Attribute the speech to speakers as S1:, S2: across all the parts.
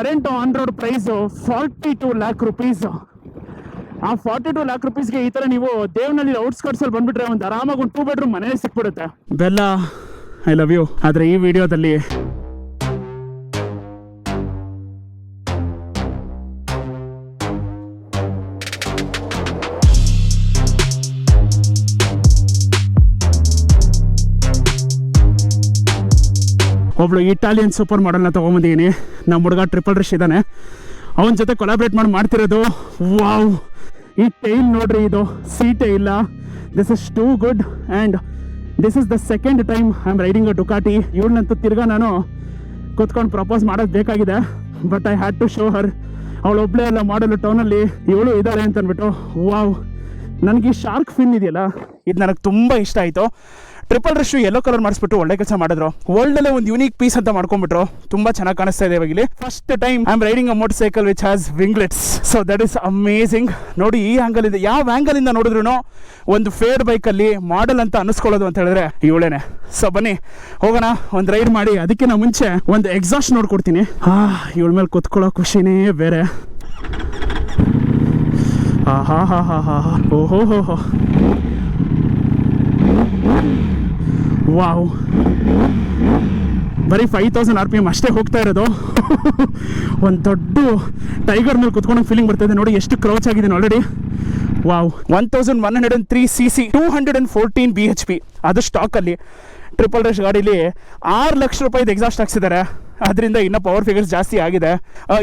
S1: Current on road price forty two lakh rupees ಆ forty two lakh ರುಪೀಸ್ಗೆ ಈ ತರ ನೀವು ದೇವನಲ್ಲಿ ಔಟ್ಸ್ಕರ್ಟ್ಸ್ ಅಲ್ಲಿ ಬಂದ್ಬಿಟ್ರೆ ಒಂದು ಆರಾಮಾಗಿ ಒಂದು ಟೂ ಬೆಡ್ರೂಮ್ ಮನೆ ಸಿಕ್ಬಿಡುತ್ತೆ. ಬೆಲ್ಲ ಐ ಲವ್ ಯು ಆದ್ರೆ ಈ ವಿಡಿಯೋದಲ್ಲಿ ಒಬ್ಳು ಇಟಾಲಿಯನ್ ಸೂಪರ್ ಮಾಡೆಲ್ನ ತೊಗೊಂಬಂದಿದ್ದೀನಿ. ನಮ್ಮ ಹುಡುಗ ಟ್ರಿಪಲ್ ರಿಶ್ ಇದ್ದಾನೆ. ಅವನ ಜೊತೆ ಕೊಲಾಬ್ರೇಟ್ ಮಾಡಿ ಮಾಡ್ತಿರೋದು. ವಾವ್ ಈ ಟೈಲ್ ನೋಡ್ರಿ ಇದು. ಸೀಟೇ ಇಲ್ಲ. This is too good and this is the second time I am riding a Ducati ಇವಳನ್ನಂತೂ ತಿರ್ಗಾ ನಾನು ಕೂತ್ಕೊಂಡು ಪ್ರಪೋಸ್ ಮಾಡೋದು ಬೇಕಾಗಿದೆ. But I had to show her ಅವಳು ಒಬ್ಳೇ ಎಲ್ಲ ಮಾಡಲು ಟೌನಲ್ಲಿ ಇವಳು ಇದ್ದಾರೆ ಅಂತ ಅಂದ್ಬಿಟ್ಟು ವಾವ್ ನನಗೆ ಈ ಶಾರ್ಕ್ ಫಿನ್ ಇದೆಯಲ್ಲ? ಇದು ನನಗೆ ತುಂಬ ಇಷ್ಟ ಆಯಿತು. ಟ್ರಿಪಲ್ ರಶ್ ಯೆಲ್ಲೋ ಕಲರ್ ಮಾಡಿಸ್ಬಿಟ್ಟು ಒಳ್ಳೆ ಕೆಲಸ ಮಾಡಿದ್ರು. ವರ್ಲ್ಡಲ್ಲೇ ಒಂದು ಯೂನಿಕ್ ಪೀಸ್ ಅಂತ ಮಾಡ್ಕೊಂಡ್ಬಿಟ್ರು. ತುಂಬಾ ಚೆನ್ನಾಗಿ ಕಾಣಿಸ್ತಾ ಇದೆ ಇವಾಗ first time I am riding a motorcycle which has winglets so that is amazing ನೋಡಿ ಈ ಆಂಗಲ್ ಇದೆ. ಯಾವ ಆಂಗಲ್ ಇಂದ ನೋಡಿದ್ರು ಒಂದು ಫೇಡ್ ಅಲ್ಲಿ ಮಾಡೆಲ್ ಅಂತ ಅನಿಸ್ಕೊಳ್ಳೋದು ಅಂತ ಹೇಳಿದ್ರೆ ಇವಳೇನೆ ಸೊ ಬನ್ನಿ, ಹೋಗೋಣ, ಒಂದು ರೈಡ್ ಮಾಡಿ. ಅದಕ್ಕಿಂತ ಮುಂಚೆ ಒಂದು ಎಕ್ಸಾಸ್ಟ್ ನೋಡ್ಕೊಡ್ತೀನಿ. ಹಾ ಇವಳ ಮೇಲೆ ಕುತ್ಕೊಳ್ಳೋ ಖುಷಿನೇ ಬೇರೆ. ಹಾ ಹಾ ಹಾ ಹಾ ಓಹೋ ಹೋ ಹೋ ವಾವ್ ಬರೀ five thousand R P M ಅಷ್ಟೇ ಹೋಗ್ತಾ ಇರೋದು. ಒಂದು ದೊಡ್ಡ ಟೈಗರ್ ಮೇಲೆ ಕುತ್ಕೊಂಡು ಫೀಲಿಂಗ್ ಬರ್ತಾಯಿದೆ ನೋಡಿ, ಎಷ್ಟು ಕ್ರೌಚ್ ಆಗಿದೆ already wow one thousand one hundred and three C C two hundred and fourteen B H P ಅದು ಸ್ಟಾಕಲ್ಲಿ ಟ್ರಿಪಲ್ ರಶ್ ಗಾಡೀಲಿ ಆರು ಲಕ್ಷ ರೂಪಾಯಿದು ಎಕ್ಸಾಸ್ಟ್ ಹಾಕ್ಸಿದ್ದಾರೆ. ಅದರಿಂದ ಇನ್ನೂ ಪವರ್ ಫಿಗರ್ಸ್ ಜಾಸ್ತಿ ಆಗಿದೆ.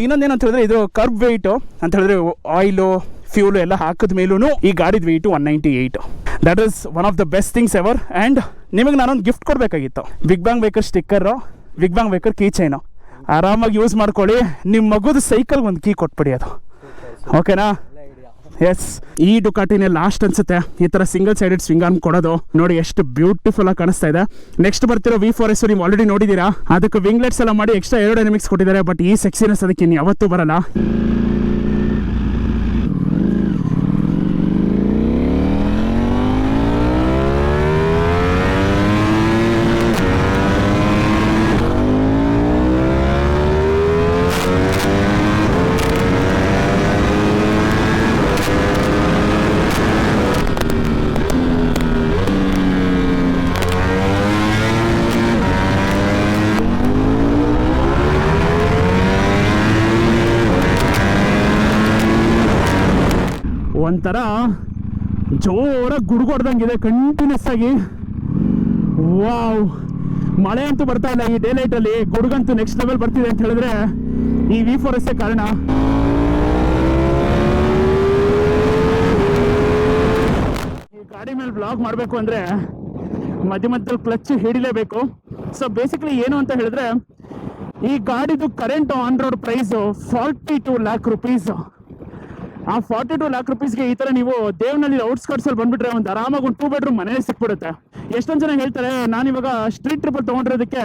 S1: ಇನ್ನೊಂದೇನು ಅಂತ ಹೇಳಿದ್ರೆ ಇದು ಕರ್ಬ್ ವೆಯ್ಟು ಅಂತ ಹೇಳಿದ್ರೆ ಆಯಿಲು ಫ್ಯೂಲು ಎಲ್ಲ ಹಾಕಿದ ಮೇಲೂ ಈ ಗಾಡಿದ weight one ninety eight that is one of the best things ever and ನಿಮಗೆ ನಾನೊಂದು ಗಿಫ್ಟ್ ಕೊಡಬೇಕಾಗಿತ್ತು. Big bang baker sticker big bang baker key chain ಆರಾಮಾಗಿ ಯೂಸ್ ಮಾಡ್ಕೊಳ್ಳಿ. ನಿಮ್ಮ ಮಗುದ ಸೈಕಲ್ಗೆ ಒಂದು ಕೀ ಕೊಟ್ಬಿಡಿ ಅದು. ಓಕೆನಾ ಎಸ್ ಈ ಡುಕಾಟಿನೇ ಲಾಸ್ಟ್ ಅನ್ಸುತ್ತೆ. ಈ ತರ ಸಿಂಗಲ್ ಸೈಡೆಡ್ ಸ್ವಿಂಗ್ ಆರ್ಮ್ ಕೊಡೋದು. ನೋಡಿ ಎಷ್ಟು ಬ್ಯೂಟಿಫುಲ್ ಆಗಿ ಕಾಣಿಸ್ತಾ ಇದೆ. ನೆಕ್ಸ್ಟ್ ಬರ್ತಿರೋ ವಿ ಫೋರ್ ಎಸ್ ನೀವು ಆಲ್ರೆಡಿ ನೋಡಿದೀರಾ ಅದಕ್ಕೆ ವಿಂಗ್ಲೆಟ್ಸ್ ಎಲ್ಲ ಮಾಡಿ ಎಕ್ಸ್ಟ್ರಾ ಏರೋಡೈನಮಿಕ್ಸ್ ಕೊಟ್ಟಿದ್ದಾರೆ. ಬಟ್ ಈ ಸೆಕ್ಸಿನೆಸ್ ಅದಕ್ಕೆ ಇನ್ನು ಯಾವತ್ತೂ ಬರಲ್ಲ. ಒಂಥರ ಜೋರಾಗಿ ಇದೆ ಕಂಟಿನ್ಯೂಸ್ ಆಗಿ. ವಾವ್. ಮಳೆ ಅಂತೂ ಬರ್ತಾ ಇಲ್ಲ, ಈ ಡೇ ಲೈಟಲ್ಲಿ ಗುಡುಗಂತೂ ನೆಕ್ಸ್ಟ್ ಲೆವೆಲ್ ಬರ್ತಿದೆ ಅಂತ ಹೇಳಿದ್ರೆ ಈ ವಿ ಫೋರ್ ಎಸ್ ಕಾರಣ. ಈ ಗಾಡಿ ಮೇಲೆ ಬ್ಲಾಗ್ ಮಾಡಬೇಕು ಅಂದ್ರೆ ಮಧ್ಯ ಮಧ್ಯದಲ್ಲಿ ಕ್ಲಚ್ ಹಿಡಿಲೇಬೇಕು. ಸೊ ಬೇಸಿಕಲಿ ಏನು ಅಂತ ಹೇಳಿದ್ರೆ ಈ ಗಾಡಿದು current on road price forty two lakh rupees ಆ ಫಾರ್ಟಿ ಟು ಲ್ಯಾಕ್ ರುಪೀಸ್ಗೆ ಈ ತರ ನೀವು ದೇವನಲ್ಲಿ ಅಲ್ಲಿ ಬಂದ್ಬಿಟ್ರೆ ಒಂದು ಆರಾಮಾಗಿ ಒಂದು ಟೂ ಬೆಡ್ರೂಮ್ ಮನೆ ಸಿಕ್ಬಿಡುತ್ತೆ. ಎಷ್ಟೊಂದು ಜನ ಹೇಳ್ತಾರೆ, ನಾನು ಇವಾಗ ಸ್ಟ್ರೀಟ್ ಟ್ರಿಪ್ ತಗೊಂಡಿರೋದಕ್ಕೆ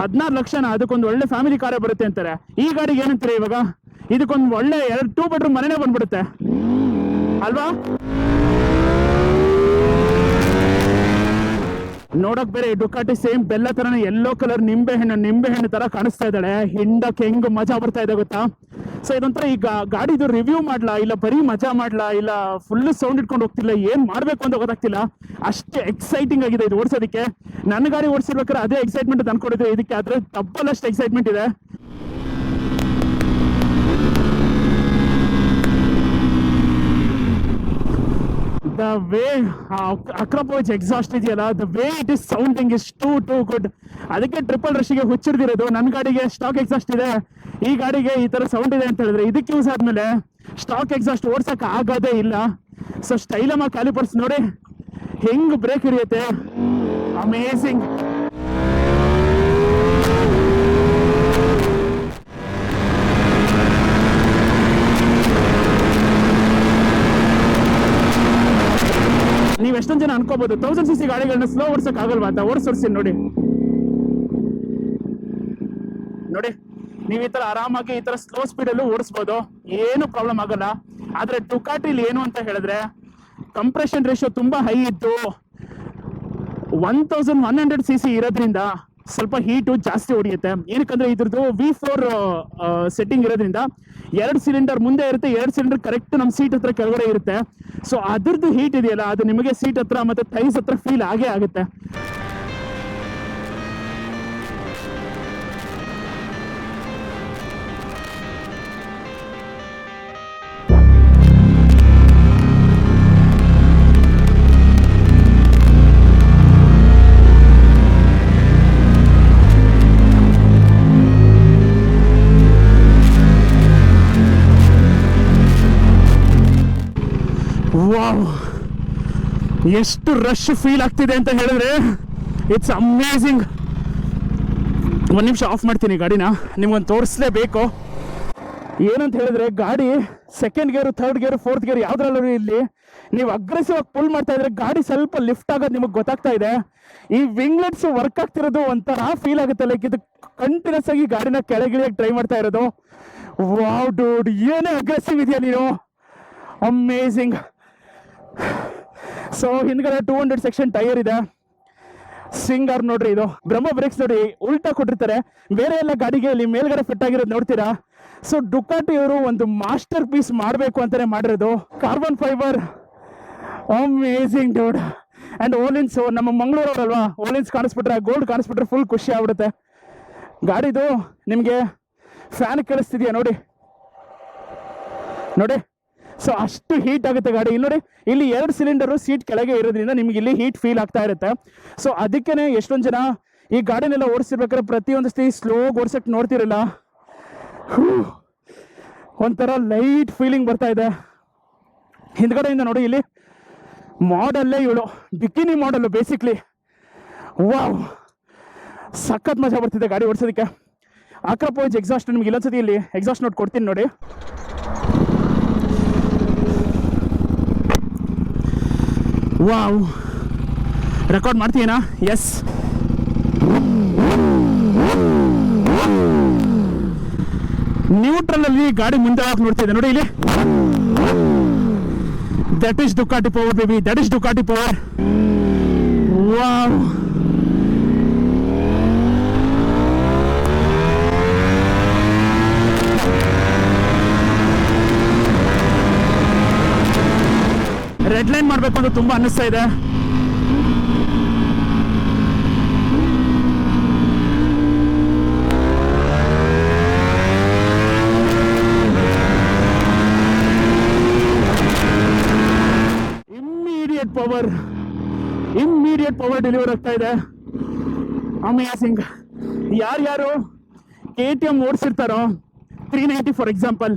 S1: ಹದಿನಾರು ಲಕ್ಷನ, ಅದಕ್ಕೊಂದು ಒಳ್ಳೆ ಫ್ಯಾಮಿಲಿ ಕಾರೇ ಬರುತ್ತೆ ಅಂತಾರೆ. ಈ ಗಾಡಿಗೆ ಏನಂತಾರೆ ಇವಾಗ? ಇದಕ್ಕೊಂದು ಒಳ್ಳೆ ಎರಡು ಟೂ ಬೆಡ್ರೂಮ್ ಮನೆನೇ ಬಂದ್ಬಿಡುತ್ತೆ. ಅಲ್ವಾ? ನೋಡಕ್ ಬೇರೆ ಡುಕಾಟಿ ಸೇಮ್ ಬೆಲ್ಲ ತರನೇ ಎಲ್ಲೋ ಕಲರ್ ನಿಂಬೆ ಹಣ್ಣು ನಿಂಬೆ ಹಣ್ಣು ತರ ಕಾಣಿಸ್ತಾ ಇದ್ದಾಳೆ. ಹಿಂಡಕ್ಕೆ ಹೆಂಗ್ ಮಜಾ ಬರ್ತಾ ಇದೆ ಗೊತ್ತಾ? ಸೊ ಇದೊಂಥರ ಈಗ ಗಾಡಿದು ರಿವ್ಯೂ ಮಾಡ್ಲಾ? ಇಲ್ಲ ಬರೀ ಮಜಾ ಮಾಡ್ಲಾ? ಇಲ್ಲ ಫುಲ್ ಸೌಂಡ್ ಇಟ್ಕೊಂಡು ಹೋಗ್ತಿಲ್ಲ? ಏನ್ ಮಾಡ್ಬೇಕು ಅಂತ ಗೊತ್ತಾಗ್ತಿಲ್ಲ. ಅಷ್ಟೇ ಎಕ್ಸೈಟಿಂಗ್ ಆಗಿದೆ ಇದು ಓಡಿಸೋದಕ್ಕೆ. ನನ್ನ ಗಾಡಿ ಓಡಿಸಿರ್ಬೇಕಾದ್ರೆ ಅದೇ ಎಕ್ಸೈಟ್ಮೆಂಟ್ ಅನ್ಕೊಂಡಿದ್ದೆ ಇದಕ್ಕೆ ಆದ್ರೆ ಡಬ್ಬಲ್ ಎಕ್ಸೈಟ್ಮೆಂಟ್ ಇದೆ. ದ ವೇ ಅಕ್ರಪೋಜ್ ಎಕ್ಸಾಸ್ಟ್ ಇದೆಯಲ್ಲ the way it is sounding is too too good ಅದಕ್ಕೆ ಟ್ರಿಪಲ್ ರಶ್ಗೆ ಹುಚ್ಚಿರ್ದಿರೋದು ನನ್ನ ಗಾಡಿಗೆ ಸ್ಟಾಕ್ ಎಕ್ಸಾಸ್ಟ್ ಇದೆ, ಈ ಗಾಡಿಗೆ ಈ ತರ ಸೌಂಡ್ ಇದೆ ಅಂತ ಹೇಳಿದ್ರೆ ಇದಕ್ಕೆ ಯೂಸ್ ಆದ್ಮೇಲೆ ಸ್ಟಾಕ್ ಎಕ್ಸಾಸ್ಟ್ ಓಡ್ಸಕ್ ಆಗೋದೇ ಇಲ್ಲ. ಸೊ ಸ್ಟೈಲಮ್ಮ ಕಾಲಿಪರ್ಸ್ ನೋಡಿ, ಹೆಂಗ್ ಬ್ರೇಕ್ ಹಿಡಿಯುತ್ತೆ? ಅಮೇಸಿಂಗ್ ನೀವು ಎಷ್ಟೊಂದು ಜನ ಅನ್ಕೋಬಹುದು ತೌಸಂಡ್ ಸಿ ಸಿ ಗಾಡಿಗಳನ್ನ ಸ್ಲೋ ಓಡಿಸಕ್ ಆಗಲ್ವಾ ಅಂತ ಓಡಿಸೋಡ್ಸಿ ನೋಡಿ. ನೋಡಿ, ನೀವು ಈ ತರ ಆರಾಮಾಗಿ ಈ ತರ ಸ್ಲೋ ಸ್ಪೀಡ್ ಅಲ್ಲೂ ಓಡಿಸ್ಬೋದು. ಏನು ಪ್ರಾಬ್ಲಮ್ ಆಗಲ್ಲ. ಆದ್ರೆ ಟುಕಾಟಿಲಿ ಏನು ಅಂತ ಹೇಳಿದ್ರೆ ಕಂಪ್ರೆಷನ್ ರೇಷಿಯೋ ತುಂಬಾ ಹೈ ಇತ್ತು. One thousand one hundred C C ಇರೋದ್ರಿಂದ ಸ್ವಲ್ಪ ಹೀಟು ಜಾಸ್ತಿ ಹೊಡೆಯುತ್ತೆ. ಏನಕ್ಕಂದ್ರೆ ಇದ್ರದ್ದು ವಿ ಫೋರ್ ಸೆಟ್ಟಿಂಗ್ ಇರೋದ್ರಿಂದ ಎರಡು ಸಿಲಿಂಡರ್ ಮುಂದೆ ಇರುತ್ತೆ, ಎರಡು ಸಿಲಿಂಡರ್ ಕರೆಕ್ಟ್ ನಮ್ಮ ಸೀಟ್ ಹತ್ರ ಕೆಳಗಡೆ ಇರುತ್ತೆ. ಸೊ ಅದ್ರದ್ದು ಹೀಟ್ ಇದೆಯಲ್ಲ, ಅದು ನಿಮಗೆ ಸೀಟ್ ಹತ್ರ ಮತ್ತೆ ಥೈಸ್ ಹತ್ರ ಫೀಲ್ ಆಗೇ ಆಗುತ್ತೆ. ಎಷ್ಟು ರಶ್ ಫೀಲ್ ಆಗ್ತಿದೆ ಅಂತ ಹೇಳಿದ್ರೆ ಇಟ್ಸ್ ಅಮೇಝಿಂಗ್ ಒಂದು ನಿಮಿಷ ಆಫ್ ಮಾಡ್ತೀನಿ ಗಾಡಿನ. ನಿಮ್ಗೊಂದು ತೋರಿಸ್ಲೇಬೇಕು. ಏನಂತ ಹೇಳಿದ್ರೆ, ಗಾಡಿ second gear third gear fourth gear ಯಾವ್ದ್ರಲ್ಲೂ ಇಲ್ಲಿ ನೀವು ಅಗ್ರೆಸಿವ್ ಆಗಿ ಪುಲ್ ಮಾಡ್ತಾ ಇದ್ರೆ ಗಾಡಿ ಸ್ವಲ್ಪ ಲಿಫ್ಟ್ ಆಗೋದು ನಿಮಗೆ ಗೊತ್ತಾಗ್ತಾ ಇದೆ. ಈ ವಿಂಗ್ಲೆಟ್ಸ್ ವರ್ಕ್ ಆಗ್ತಿರೋದು ಒಂಥರ ಫೀಲ್ ಆಗುತ್ತೆ. ಲೈಕ್ ಇದು ಕಂಟಿನ್ಯೂಸ್ ಆಗಿ ಗಾಡಿನ ಕೆಳಗಿಳಿಯಾಗಿ ಟ್ರೈ ಮಾಡ್ತಾ ಇರೋದು. ವಾವ್ ಡೂಡ್ ಏನೇ ಅಗ್ರೆಸಿವ್ ಇದೆಯಾ ನೀನು? ಅಮೇಝಿಂಗ್ ಸೊ ಹಿಂದ್ಗಡೆ ಟೂ ಹಂಡ್ರೆಡ್ ಸೆಕ್ಷನ್ ಟೈರ್ ಇದೆ. ಸಿಂಗರ್ ನೋಡ್ರಿ ಇದು. ಬ್ರಹ್ಮ ಬ್ರೇಕ್ಸ್ ನೋಡಿ ಉಲ್ಟಾ ಕೊಟ್ಟಿರ್ತಾರೆ. ಬೇರೆ ಎಲ್ಲ ಗಾಡಿಗೆ ಇಲ್ಲಿ ಮೇಲ್ಗಡೆ ಫಿಟ್ ಆಗಿರೋದು ನೋಡ್ತೀರಾ? ಸೊ ಡುಕಾಟಿ ಇವರು ಒಂದು ಮಾಸ್ಟರ್ ಪೀಸ್ ಮಾಡಬೇಕು ಅಂತಾನೆ ಮಾಡಿರೋದು. Carbon fibre amazing dude and Ohlins ನಮ್ಮ ಮಂಗಳೂರವರಲ್ವಾ ಓಲಿನ್ಸ್ ಕಾಣಿಸ್ಬಿಟ್ರೆ ಗೋಲ್ಡ್ ಕಾಣಿಸ್ಬಿಟ್ರೆ ಫುಲ್ ಖುಷಿ ಆಗ್ಬಿಡುತ್ತೆ. ಗಾಡಿದು ನಿಮಗೆ ಫ್ಯಾನ್ ಕೇಳಿಸ್ತಿದ್ಯಾ ನೋಡಿ? ನೋಡಿ. ಸೊ ಅಷ್ಟು ಹೀಟ್ ಆಗುತ್ತೆ ಗಾಡಿ. ಇಲ್ಲಿ ನೋಡಿ, ಇಲ್ಲಿ ಎರಡು ಸಿಲಿಂಡರು ಸೀಟ್ ಕೆಳಗೆ ಇರೋದ್ರಿಂದ ನಿಮ್ಗೆ ಇಲ್ಲಿ ಹೀಟ್ ಫೀಲ್ ಆಗ್ತಾ ಇರುತ್ತೆ. ಸೊ ಅದಕ್ಕೇನೆ ಎಷ್ಟೊಂದು ಜನ ಈ ಗಾಡಿನೆಲ್ಲ ಓಡಿಸಿರ್ಬೇಕಾದ್ರೆ ಪ್ರತಿಯೊಂದು ಸ್ತಿ ಸ್ಲೋ ಓಡ್ಸಕ್ ನೋಡ್ತಿರಲ್ಲ. ಒಂಥರ ಲೈಟ್ ಫೀಲಿಂಗ್ ಬರ್ತಾ ಇದೆ. ಹಿಂದ್ಗಡೆಯಿಂದ ನೋಡಿ, ಇಲ್ಲಿ ಮಾಡಲ್ಲೇ ಇವಳು. ಬಿಕಿನಿ ಮಾಡಲ್ಲು ಬೇಸಿಕ್ಲಿ ವಾವ್ ಸಖತ್ ಮಜಾ ಬರ್ತಿದೆ ಗಾಡಿ ಓಡಿಸೋದಕ್ಕೆ. ಅಕ್ರಪೋಜ್ ಎಕ್ಸಾಸ್ಟ್ ನಿಮ್ಗೆ ಇಲ್ಲೊಂದ್ಸತಿ ಇಲ್ಲಿ ಎಕ್ಸಾಸ್ಟ್ ನೋಟ್ ಕೊಡ್ತೀನಿ ನೋಡಿ. ವಾವ್ ರೆಕಾರ್ಡ್ ಮಾಡ್ತೀಯನಾ? ಎಸ್ ನ್ಯೂಟ್ರಲ್ ಅಲ್ಲಿ ಗಾಡಿ ಮುಂದೆ ಹೋಗಿ ನೋಡ್ತಿದ್ದೆ. ನೋಡಿ ಇಲ್ಲಿ. That is Ducati power baby that is Ducati power wow red line ಮಾಡಬೇಕು ಅಂತ ತುಂಬಾ ಅನ್ನಿಸ್ತಾ ಇದೆ. Immediate power immediate power deliver ಆಗ್ತಾ ಇದೆ. ಅಮೇಸಿಂಗ್ ಯಾರ್ಯಾರು ಕೆ ಟಿ ಎಂ ಓಡಿಸಿರ್ತಾರೋ? ತ್ರೀ ನೈಂಟಿ ಫಾರ್ ಎಕ್ಸಾಂಪಲ್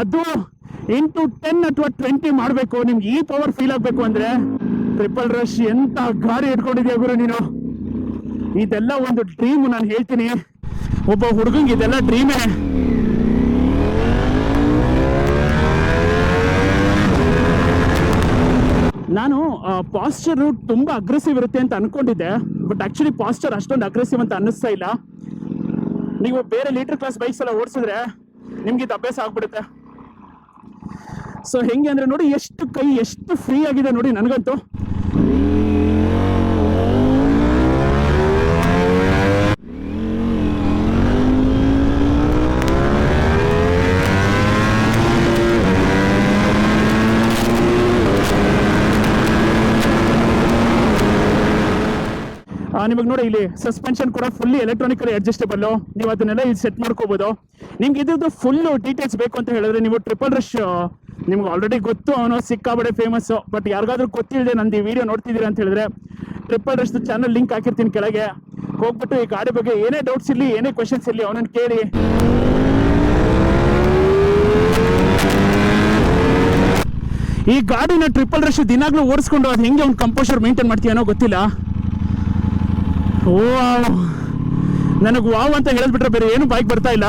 S1: ಅದು ಇಂಟು ಟೆನ್ ಅಥವಾ ಟ್ವೆಂಟಿ ಮಾಡಬೇಕು. ನಿಮ್ಗೆ ಈ ಪವರ್ ಫೀಲ್ ಆಗಬೇಕು ಅಂದ್ರೆ ಟ್ರಿಪಲ್ ರಶ್ ಎಂತ ಗಾಡಿ ಇಟ್ಕೊಂಡಿದ್ಯಾ ಗುರು ನೀನು? ಇದೆಲ್ಲ ಒಂದು ಡ್ರೀಮ್ ನಾನು ಹೇಳ್ತೀನಿ. ಒಬ್ಬ ಹುಡುಗಂಗೆ ಇದೆಲ್ಲ ಡ್ರೀಮೇ ನಾನು ಪಾಸ್ಚರ್ ತುಂಬಾ ಅಗ್ರೆಸಿವ್ ಇರುತ್ತೆ ಅಂತ ಅನ್ಕೊಂಡಿದ್ದೆ. ಬಟ್ ಆಕ್ಚುಲಿ ಪಾಸ್ಚರ್ ಅಷ್ಟೊಂದು ಅಗ್ರೆಸಿವ್ ಅಂತ ಅನ್ನಿಸ್ತಾ ಇಲ್ಲ. ನೀವು ಬೇರೆ ಲೀಟರ್ ಕ್ಲಾಸ್ ಬೈಕ್ಸ್ ಎಲ್ಲ ಓಡಿಸಿದ್ರೆ ನಿಮ್ಗೆ ಇದು ಅಭ್ಯಾಸ ಆಗ್ಬಿಡುತ್ತೆ. ಸೊ ಹೆಂಗೆ ಅಂದ್ರೆ ನೋಡಿ ಎಷ್ಟು ಕೈ ಎಷ್ಟು ಫ್ರೀ ಆಗಿದೆ ನೋಡಿ ನನಗಂತೂ. ನಿಮಗೆ ನೋಡಿ ಇಲ್ಲಿ ಸಸ್ಪೆನ್ಷನ್ ಕೂಡ ಫುಲ್ಲಿ ಎಲೆಕ್ಟ್ರಾನಿಕಲಿ ಅಡ್ಜಸ್ಟೇಬಲ್ ನೀವು ಅದನ್ನೆಲ್ಲ ಇಲ್ಲಿ ಸೆಟ್ ಮಾಡ್ಕೋಬಹುದು ನಿಮ್ಗೆ ಇದ್ರದ್ದು ಫುಲ್ ಡೀಟೇಲ್ಸ್ ಬೇಕು ಅಂತ ಹೇಳಿದ್ರೆ ನೀವು ಟ್ರಿಪಲ್ ರಶ್ ನಿಮ್ಗೆ ಆಲ್ರೆಡಿ ಗೊತ್ತು ಅವನು ಸಿಕ್ಕಾಬಡೆ ಫೇಮಸ್ ಬಟ್ ಯಾರಿಗಾದ್ರೂ ಗೊತ್ತಿಲ್ಲದೆ ನಂದು ಈ ವಿಡಿಯೋ ನೋಡ್ತಿದ್ದೀರಾ ಅಂತ ಹೇಳಿದ್ರೆ ಟ್ರಿಪಲ್ ರಶ್ ಚಾನಲ್ ಲಿಂಕ್ ಹಾಕಿರ್ತೀನಿ ಕೆಳಗೆ. ಹೋಗ್ಬಿಟ್ಟು ಈ ಗಾಡಿ ಬಗ್ಗೆ ಏನೇ ಡೌಟ್ಸ್ ಇರಲಿ, ಏನೇ ಕ್ವಶನ್ಸ್ ಇರಲಿ, ಅವನನ್ನು ಕೇಳಿ. ಈ ಗಾಡಿನ ಟ್ರಿಪಲ್ ರಶ್ ದಿನಾಗ್ಲೂ ಓಡಿಸ್ಕೊಂಡು ಅದು ಹೆಂಗೆ ಅವ್ನು ಕಂಪೋಸರ್ ಮೇಂಟೈನ್ ಮಾಡ್ತೀಯನೋ ಗೊತ್ತಿಲ್ಲ. ವಾವ್. ನನಗೆ ವಾವ್ ಅಂತ ಹೇಳಿದ್ಬಿಟ್ರೆ ಬೇರೆ ಏನು ಬೈಕ್ ಬರ್ತಾ ಇಲ್ಲ.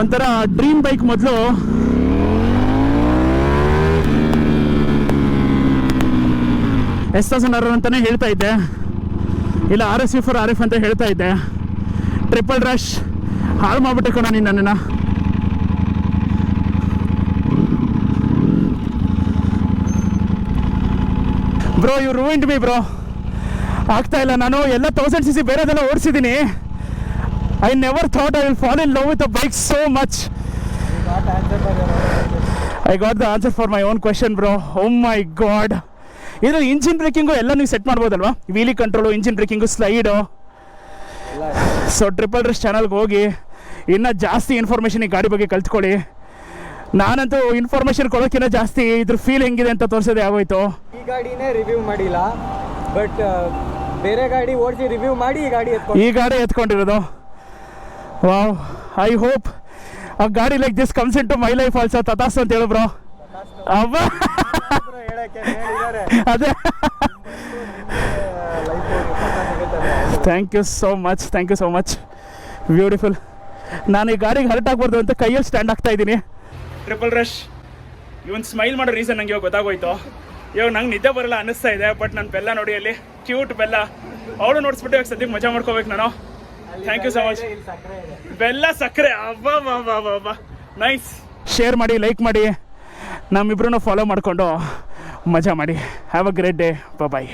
S1: ಒಂಥರ ಡ್ರೀಮ್ ಬೈಕ್ ಮೊದಲು. ಎಸ್ ತೌಸಂಡ್ ಆರ್ ಅಂತಾನೆ ಹೇಳ್ತಾ ಇದ್ದೆ. ಇಲ್ಲ, R S four, R F ಅಂತ ಹೇಳ್ತಾ ಇದ್ದೆ. ಟ್ರಿಪಲ್ ರಶ್ ಹಾಳು ಮಾಡ್ಬಿಟ್ಟೆ ಕಣ ನೀನು ನನ್ನನ್ನು. Bro you ruined me bro ಆಗ್ತಾ ಇಲ್ಲ ನಾನು. ಎಲ್ಲ ತೌಸಂಡ್ ಸಿ ಸಿ ಬೇರೆದೆಲ್ಲ ಓಡಿಸಿದ್ದೀನಿ. I never thought I will fall in love with bike so much I got the answer for my own question bro oh my god ಇದು engine braking ಎಲ್ಲ ನೀವು set ಮಾಡ್ಬೋದಲ್ವಾ? Wheelie control engine braking slide so triple rush ಚಾನಲ್ಗೆ ಹೋಗಿ, ಇನ್ನೂ ಜಾಸ್ತಿ information ಈ ಗಾಡಿ ಬಗ್ಗೆ ಕಲ್ತ್ಕೊಳ್ಳಿ. ನಾನಂತೂ ಇನ್ಫಾರ್ಮೇಷನ್ ಕೊಡೋಕ್ಕಿಂತ ಜಾಸ್ತಿ ಇದ್ರ ಫೀಲ್ ಹೆಂಗಿದೆ ಅಂತ ತೋರಿಸೋದೇ ಆಗೋಯ್ತು.
S2: ಈ ಗಾಡಿನೇ ರಿವ್ಯೂ ಮಾಡಿಲ್ಲ ಬಟ್ ಬೇರೆ ಗಾಡಿ ಓಡಿಸಿ ರಿವ್ಯೂ ಮಾಡಿ ಈ ಗಾಡಿ ಎತ್ಕೊಂಡು.
S1: ಈ ಗಾಡಿ ಎತ್ಕೊಂಡಿರೋದು. ವಾವ್ ಐ ಹೋಪ್ ಆ ಗಾಡಿ like this comes into my life also ತಥಾಸ್ ಅಂತ ಹೇಳು ಬ್ರೋ ಅಬ್ಬ. ಅದೇ.
S2: Life
S1: thank you so much thank you so much beautiful ನಾನು ಈ ಗಾಡಿಗೆ ಹರ್ಟ್ ಆಗ್ಬಾರ್ದು ಅಂತ ಕೈಯಲ್ಲಿ ಸ್ಟ್ಯಾಂಡ್ ಆಗ್ತಾ ಇದ್ದೀನಿ. ಟ್ರಿಪಲ್ ರಶ್ ಇವನ್ ಸ್ಮೈಲ್ ಮಾಡೋ ರೀಸನ್ ನಂಗೆ ಇವಾಗ ಗೊತ್ತಾಗೋಯ್ತು. ಇವಾಗ ನಂಗೆ ನಿದ್ದೆ ಬರಲ್ಲ ಅನಿಸ್ತಾ ಇದೆ ಬಟ್ ನನ್ನ ಬೆಲ್ಲ ನೋಡಿ ಅಲ್ಲಿ ಕ್ಯೂಟ್ ಬೆಲ್ಲ. ಅವಳು ನೋಡಿಸ್ಬಿಟ್ಟು ಇವಾಗ ಸದ್ಯಕ್ಕೆ ಮಜಾ ಮಾಡ್ಕೋಬೇಕು ನಾನು. ಥ್ಯಾಂಕ್ ಯು ಸೊ ಮಚ್ ಬೆಲ್ಲ ಸಕ್ಕರೆ. ನೈಸ್ ಶೇರ್ ಮಾಡಿ ಲೈಕ್ ಮಾಡಿ. ನಮ್ಮಿಬ್ರು ಫಾಲೋ ಮಾಡಿಕೊಂಡು ಮಜಾ ಮಾಡಿ. Have a great day bye